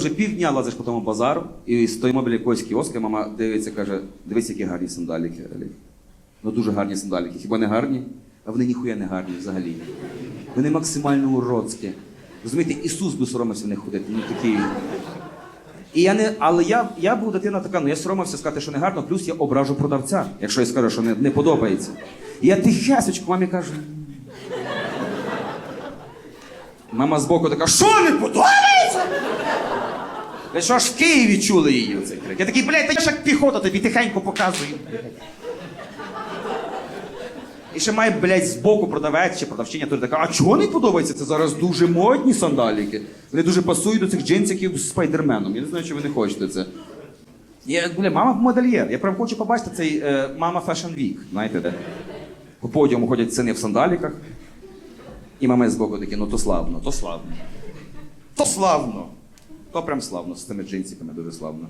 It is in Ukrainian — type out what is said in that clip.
Вже півдня лазиш по тому базару і стоїмо біля якогось кіоска, і мама дивиться, каже, дивись, які гарні сандаліки. Олег. Ну дуже гарні сандаліки. Хіба не гарні? А вони ніхуя не гарні взагалі. Вони максимально уродські. Розумієте, Ісус би соромився в них ходити. Ну такі. І я не, але я, я був дитина така, ну я соромився сказати, що не гарно, плюс я ображу продавця, якщо я скажу, що не, не подобається. І я тихесечко мамі кажу. Мама збоку така, що не подобається? Ви що аж в Києві чули її оцей крик? Я такий, блядь, та я ж як піхота тобі тихенько показую. І ще має, блядь, збоку продавець чи продавчиня тут така, а чого не подобається? Це зараз дуже модні сандаліки. Вони дуже пасують до цих джинсиків з спайдерменом. Я не знаю, чи ви не хочете це. Я, бля, мама модельєр. Я прям хочу побачити цей е, мама Fashion Week, знаєте, де? По подіуму ходять сини в сандаліках. І мами збоку такі, ну то славно, то славно. То славно. То прям славно з цими джинсиками дуже славно.